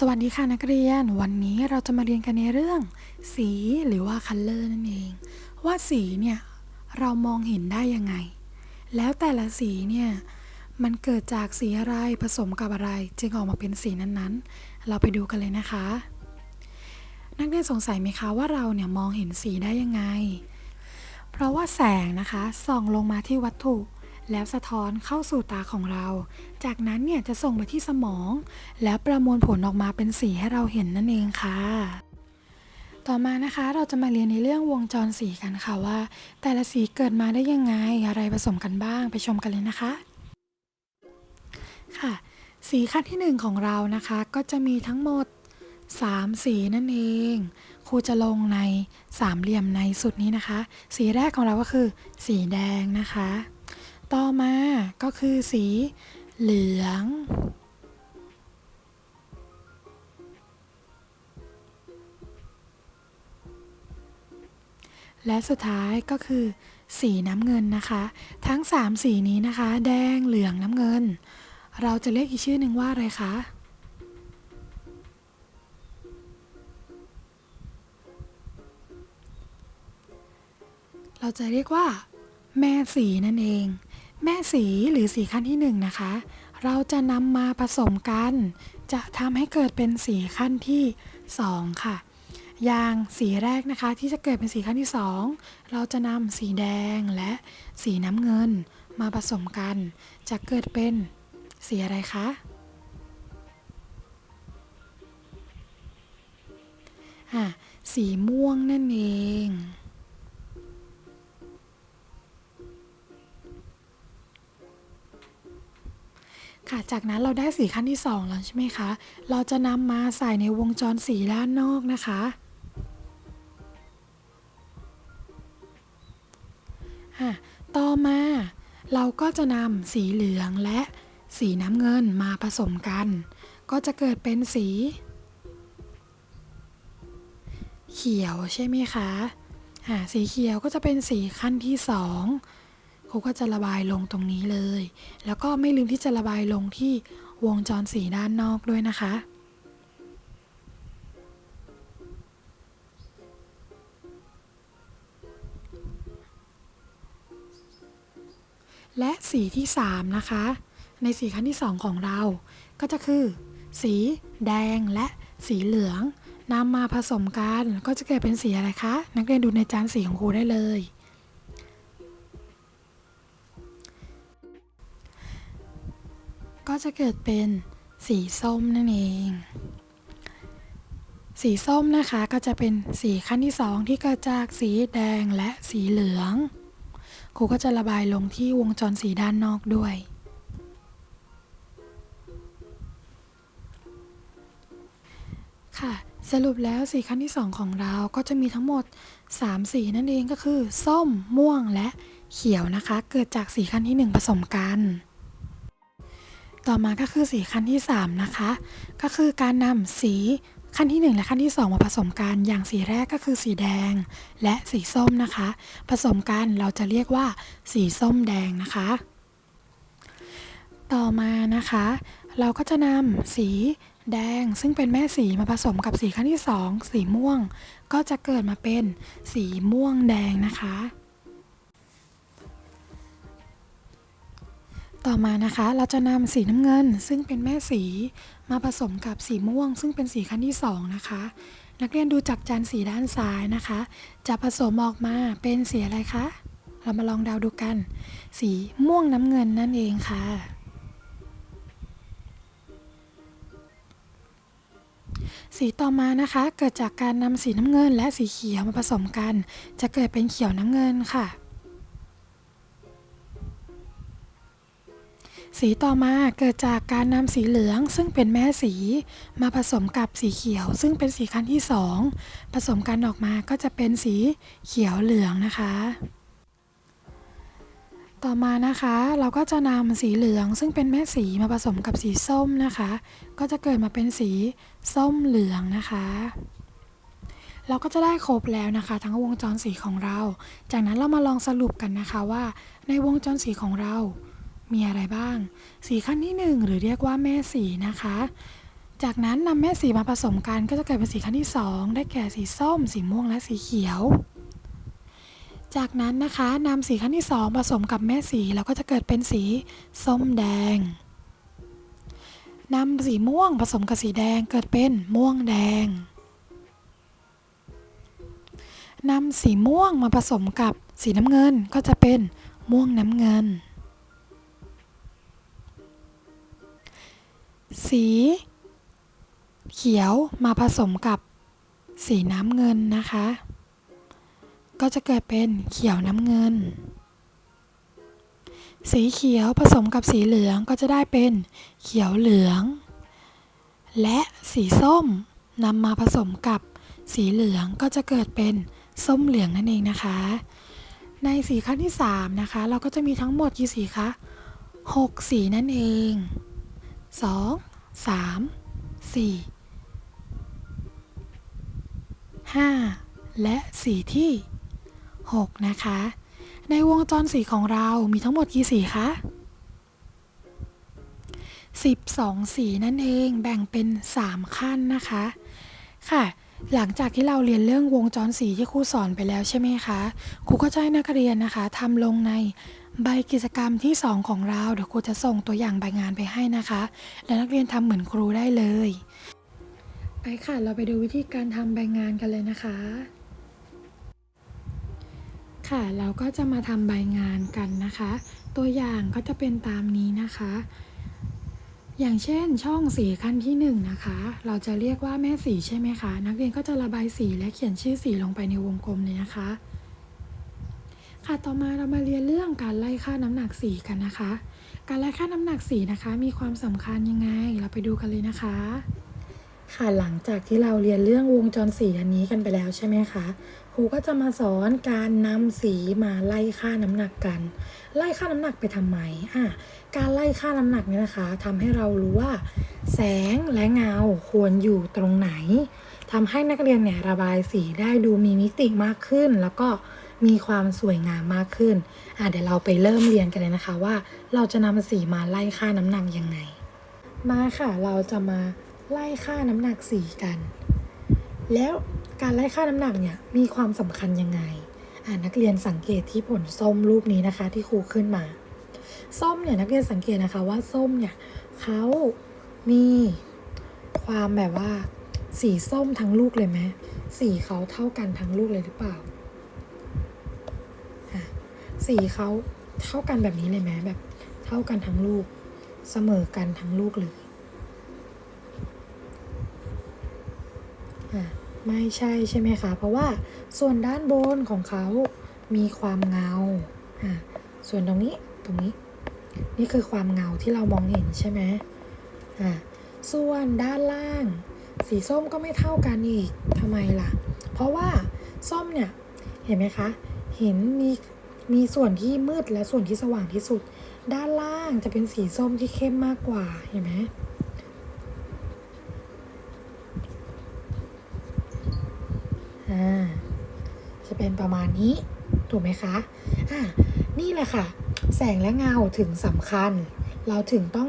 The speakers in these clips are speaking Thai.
สวัสดีค่ะนักเรียน วันนี้เราจะมาเรียนกันในเรื่อง สีหรือว่า color นั่นเอง ว่าสีเนี่ยเรามองเห็นได้ยังไง แล้วแต่ละสีเนี่ยมันเกิดจากสีอะไรผสมกับอะไร จึงออกมาเป็นสีนั้นๆ เราไปดูกันเลยนะคะ นักเรียนสงสัยไหมคะว่าเราเนี่ยมองเห็นสีได้ยังไง เพราะว่าแสงนะคะส่องลงมาที่วัตถุ แล้วสะท้อนเข้าสู่ตาของเรา จากนั้นเนี่ยจะส่งไปที่สมอง แล้วประมวลผลออกมาเป็นสีให้เราเห็นนั่นเองค่ะ ต่อมานะคะเราจะมาเรียนในเรื่องวงจรสีกันค่ะว่า แต่ละสีเกิดมาได้ยังไงอะไรผสมกันบ้างไปชมกันเลยนะคะ ค่ะ สีขั้นที่หนึ่งของเรานะคะ ก็จะมีทั้งหมด 3 สีนั่นเองครูจะลงในสามเหลี่ยมในสุดนี้นะคะ สีแรกของเราก็คือ สีแดงนะคะ ต่อมาก็คือสีเหลือง และสุดท้ายก็คือ สีน้ำเงินนะคะ ทั้ง 3 สีนี้นะคะ แดงเหลืองน้ำเงิน เราจะเรียกอีกชื่อหนึ่งว่าอะไรคะเราจะเรียกว่า แม่สีนั่นเอง แม่สีหรือสีขั้นที่หนึ่งนะคะ เราจะนำมาผสมกัน จะทำให้เกิดเป็นสีขั้นที่สองค่ะ อย่างสีแรกนะคะ ที่จะเกิดเป็นสีขั้นที่สองเราจะนำสีแดงและสีน้ำเงินมาผสมกัน จะเกิดเป็นสีอะไรคะอะสีม่วงนั่นเอง ค่ะจากนั้นเราได้สีขั้นที่ 2 แล้วใช่ไหมคะ เราจะนำมาใส่ในวงจรสีด้านนอกนะคะ ต่อมาเราก็จะนำสีเหลืองและสีน้ำเงินมาผสมกัน ก็จะเกิดเป็นสี เขียวใช่ไหมคะ สีเขียวก็จะเป็นสีขั้นที่ 2 เขาก็จะระบายลงตรงนี้เลย แล้วก็ไม่ลืมที่จะระบายลงที่วงจรสีด้านนอกด้วยนะคะ และสีที่ 3 นะคะ ในสีขั้นที่ 2 ของเรา ก็จะคือ สีแดงและสีเหลืองนำมาผสมกัน ก็จะเกิดเป็นสีอะไรคะ นักเรียนดูในจานสีของครูได้เลย ก็จะเกิดเป็นสีส้มนั่นเอง สีส้มนะคะก็จะเป็นสีขั้นที่ 2 ที่เกิดจากสีแดงและสีเหลืองครูก็จะระบายลงที่วงจรสีด้านนอกด้วย ค่ะ สรุปแล้วสีขั้นที่ 2 ของเราก็จะมีทั้งหมด 3 สีนั่นเองก็คือ ส้มม่วงและเขียวนะคะ เกิดจากสีขั้นที่ 1 ผสมกัน ต่อมาก็คือสีขั้นที่ 3 นะคะ ก็คือการนำสีขั้นที่ 1 และขั้นที่ 2 มาผสมกันอย่างสีแรกก็คือสีแดงและสีส้มนะคะ ผสมกันเราจะเรียกว่า สีส้มแดงนะคะ ต่อมานะคะ เราก็จะนำสีแดงซึ่งเป็นแม่สีมาผสมกับสีขั้นที่ 2 สีม่วง ก็จะเกิดมาเป็นสีม่วงแดงนะคะ ต่อมานะคะเราจะนำสีน้ำเงิน ซึ่งเป็นแม่สีมาผสมกับสีม่วง ซึ่งเป็นสีขั้นที่2นะคะนักเรียนดูจากจานสีด้านซ้ายนะคะ จะผสมออกมาเป็นสีอะไรคะ เรามาลองเดาดูกัน สีม่วงน้ำเงินนั่นเองค่ะ สีต่อมานะคะเกิดจากการนำสีน้ำเงินและสีเขียวมาผสมกัน จะเกิดเป็นเขียวน้ำเงินค่ะ สีต่อมาเกิดจากการนำสีเหลืองซึ่งเป็นแม่สี มาผสมกับสีเขียว ซึ่งเป็นสีขั้นที่ 2 ผสมกันออกมาก็จะเป็นสีเขียวเหลืองนะคะ ต่อมานะคะเราก็จะนำสีเหลืองซึ่งเป็นแม่สีมาผสมกับสีส้มนะคะ ก็จะเกิดมาเป็นสีส้มเหลืองนะคะเราก็จะได้ครบแล้วนะคะ ทั้งวงจรสีของเรา จากนั้นเรามาลองสรุปกันนะคะว่า ในวงจรสีของเรา มีอะไรบ้าง สีขั้นที่ 1 หรือเรียกว่าแม่สีนะคะ จากนั้นนำแม่สีมาผสมกันก็จะเกิดเป็นสีขั้นที่ 2 ได้แก่สีส้ม สีม่วงและสีเขียว จากนั้นนะคะนำสีขั้นที่ 2 ผสมกับแม่สีแล้วก็จะเกิดเป็นสีส้มแดงนำสีม่วงผสมกับสีแดงเกิดเป็นม่วงแดงนำสีม่วงมาผสมกับสีน้ำเงินก็จะเป็นม่วงน้ำเงิน สี เขียวมาผสมกับสีน้ำเงินนะคะ ก็จะเกิดเป็นเขียวน้ำเงิน สีเขียวผสมกับสีเหลืองก็จะได้เป็นเขียวเหลือง และสีส้มนำมาผสมกับสีเหลืองก็จะเกิดเป็นส้มเหลืองนั่นเองนะคะ ในสีขั้นที่3นะคะ เราก็จะมีทั้งหมดกี่สีคะ 6 สีนั่นเอง 2 3 4 5และสีที่6นะคะ ในวงจรสีของเรามีทั้งหมดกี่สีคะ12 สีนั่นเองแบ่งเป็น 3 ขั้นนะคะ ค่ะ หลังจากที่เราเรียนเรื่องวงจรสีที่ครูสอนไปแล้วใช่ไหมคะ ครูก็จะให้นักเรียนนะคะทำลงใน ใบกิจกรรมที่ 2 ของเราเดี๋ยวครูจะส่งตัวอย่างใบงานไปให้นะคะ และนักเรียนทำเหมือนครูได้เลย ไปค่ะเราไปดูวิธีการทำใบงานกันเลยนะคะ ค่ะเราก็จะมาทำใบงานกันนะคะ ตัวอย่างก็จะเป็นตามนี้นะคะ อย่างเช่นช่องสีขั้นที่1นงนะคะ เราจะเรียกว่าแม่สีใช่ไหมคะ นักเรียนก็จะระบายสีและเขียนชื่อสีลงไปในวงกลมเลยนะคะ ค่ะต่อมาเรามาเรียนเรื่องการไล่ค่าน้ำหนักสีกันนะคะ การไล่ค่าน้ำหนักสีนะคะ มีความสำคัญยังไง เราไปดูกันเลยนะคะ ค่ะหลังจากที่เราเรียนเรื่องวงจรสีอันนี้กันไปแล้วใช่ไหมคะครูก็จะมาสอนการนำสีมาไล่ค่าน้ำหนักกัน ไล่ค่าน้ำหนักไปทำไมอะการไล่ค่าน้ำหนักเนี่ยนะคะทำให้เรารู้ว่า แสงและเงาควรอยู่ตรงไหนทำให้นักเรียนเนี่ยระบายสีได้ดูมีมิติมากขึ้นแล้วก็ มีความสวยงามมากขึ้นอะเดี๋ยวเราไปเริ่มเรียนกันเลยนะคะว่าเราจะนำสีมาไล่ค่าน้ำหนักยังไง มาค่ะเราจะมาไล่ค่าน้ำหนักสีกัน แล้วการไล่ค่าน้ำหนักเนี่ยมีความสำคัญยังไงอ่านักเรียนสังเกตที่ผลส้มรูปนี้นะคะ ที่ครูขึ้นมา ส้มเนี่ยนักเรียนสังเกตนะคะว่าส้มเนี่ยเขามีความแบบว่า สีส้มทั้งลูกเลยไหมสีเขาเท่ากันทั้งลูกเลยหรือเปล่า สีเขาเท่ากันแบบนี้เลยไหมแบบ เท่ากันทั้งลูก เสมอกันทั้งลูกเลยอะไม่ใช่ใช่ไหมคะ เพราะว่าส่วนด้านบนของเขามีความเงาอะส่วนตรงนี้ตรงนี้ นี่คือความเงาที่เรามองเห็นใช่ไหมอะส่วนด้านล่าง สีส้มก็ไม่เท่ากันอีกทำไมล่ะ เพราะว่าส้มเนี่ยเห็นไหมคะ เห็นมี มีส่วนที่มืดและส่วนที่สว่างที่สุด ด้านล่างจะเป็นสีส้มที่เข้มมากกว่าเห็นไหมอ่าจะเป็นประมาณนี้ ถูกไหมคะอ่านี่แหละค่ะ แสงและเงาถึงสำคัญ เราถึงต้อง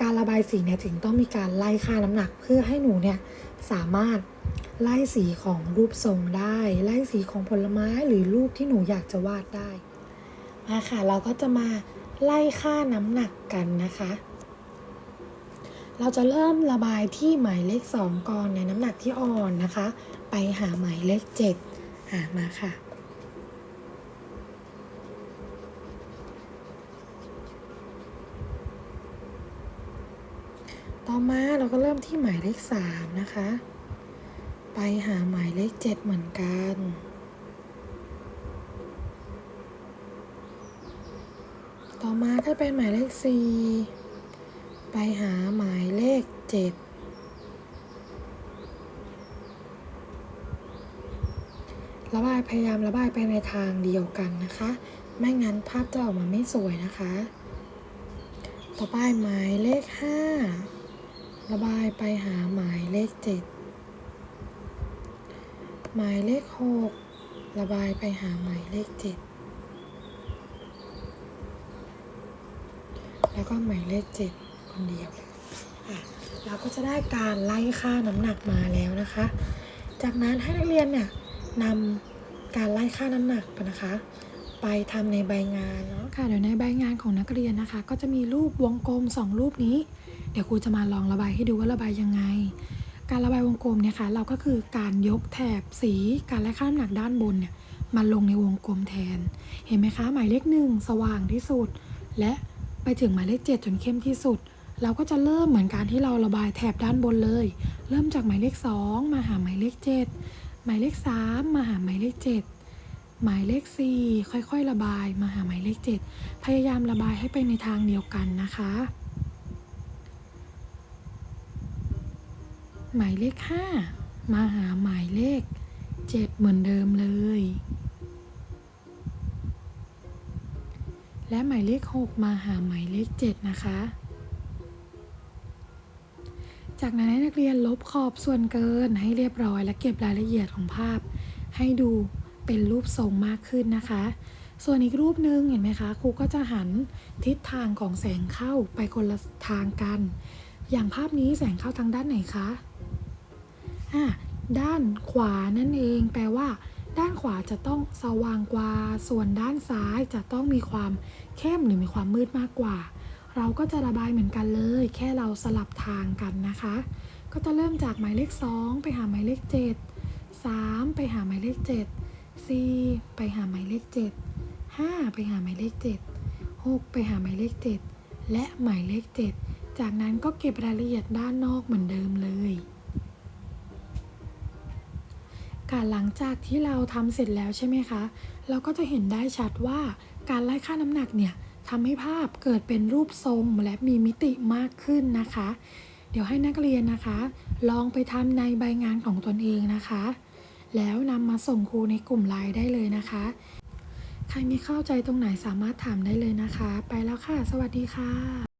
การระบายสีเนี่ยถึงต้องมีการไล่ค่าน้ำหนักเพื่อให้หนูเนี่ยสามารถ ไล่สีของรูปทรงได้ ไล่สีของผลไม้หรือรูปที่หนูอยากจะวาดได้ มาค่ะ เราก็จะมาไล่ค่าน้ำหนักกันนะคะ เราจะเริ่มระบายที่หมายเลข 2 ก่อนในน้ำหนักที่อ่อนนะคะ ไปหาหมายเลข7อ่ามาค่ะต่อมาเราก็เริ่มที่หมายเลข3นะคะ หาหมายเลข7เหมือนกัน ต่อมาก็เป็นหมายเลข4ไปหาหมายเลข7ระบายพยายามระบายไปในทางเดียวกันนะคะ ไม่งั้นภาพจะออกมาไม่สวยนะคะ ต่อไปหมายเลข 5 ระบายไปหาหมายเลข 7 หมายเลข 6 ระบายไปหาหมายเลข 7 แล้วก็หมายเลข 7 คนเดียวเราก็จะได้การไล่ค่าน้ำหนักมาแล้วนะคะ จากนั้นให้นักเรียนเนี่ยนำการไล่ค่าน้ำหนักนะคะ ไปทำในใบงานเนาะค่ะเดี๋ยวในใบงานของนักเรียนนะคะ ก็จะมีรูปวงกลมสองรูปนี้ เดี๋ยวครูจะมาลองระบายให้ดูว่าระบายยังไง การระบายวงกลมเนี่ยค่ะเราก็คือการยกแถบสีการไล่ค่าน้ำหนักด้านบนเนี่ยมาลงในวงกลมแทน เห็นไหมคะ หมายเลขหนึ่งสว่างที่สุด และไปถึงหมายเลขเจ็ดจนเข้มที่สุด เราก็จะเริ่มเหมือนการที่เราระบายแถบด้านบนเลย เริ่มจากหมายเลขสองมาหาหมายเลขเจ็ดหมายเลขสามมาหาหมายเลขเจ็ดหมายเลขสี่ค่อยๆ ระบายมาหาหมายเลขเจ็ดพยายามระบายให้ไปในทางเดียวกันนะคะ หมายเลขห้ามาหาหมายเลขเจ็ดเหมือนเดิมเลย และหมายเลข6มาหาหมายเลข7นะคะ จากนั้นให้นักเรียนลบขอบส่วนเกินให้เรียบร้อย และเก็บรายละเอียดของภาพ ให้ดูเป็นรูปทรงมากขึ้นนะคะ ส่วนอีกรูปหนึ่งเห็นไหมคะครูก็จะหันทิศทางของแสงเข้าไปคนละทางกัน อย่างภาพนี้แสงเข้าทางด้านไหนคะ ด้านขวานั่นเอง แปลว่า ด้านขวาจะต้องสว่างกว่า ส่วนด้านซ้ายจะต้องมีความเข้มหรือมีความมืดมากกว่า เราก็จะระบายเหมือนกันเลย แค่เราสลับทางกันนะคะ ก็จะเริ่มจากหมายเลข 2 ไปหาหมายเลข 7 3 ไปหาหมายเลข 7 4 ไปหาหมายเลข 7 5 ไปหาหมายเลข 7 6 ไปหาหมายเลข 7 และหมายเลข 7 จากนั้นก็เก็บรายละเอียดด้านนอกเหมือนเดิมเลยารหลังจากที่เราทำเสร็จแล้วใช่ไหมคะ เราก็จะเห็นได้ชัดว่าการไล่ค่าน้ำหนักเนี่ยทำให้ภาพเกิดเป็นรูปทรงและมีมิติมากขึ้นนะคะ เดี๋ยวให้นักเรียนนะคะ ลองไปทำในใบงานของตนเองนะคะ แล้วนำมาส่งครูในกลุ่มไลน์ได้เลยนะคะ ใครมีเข้าใจตรงไหนสามารถถามได้เลยนะคะ ไปแล้วค่ะ สวัสดีค่ะ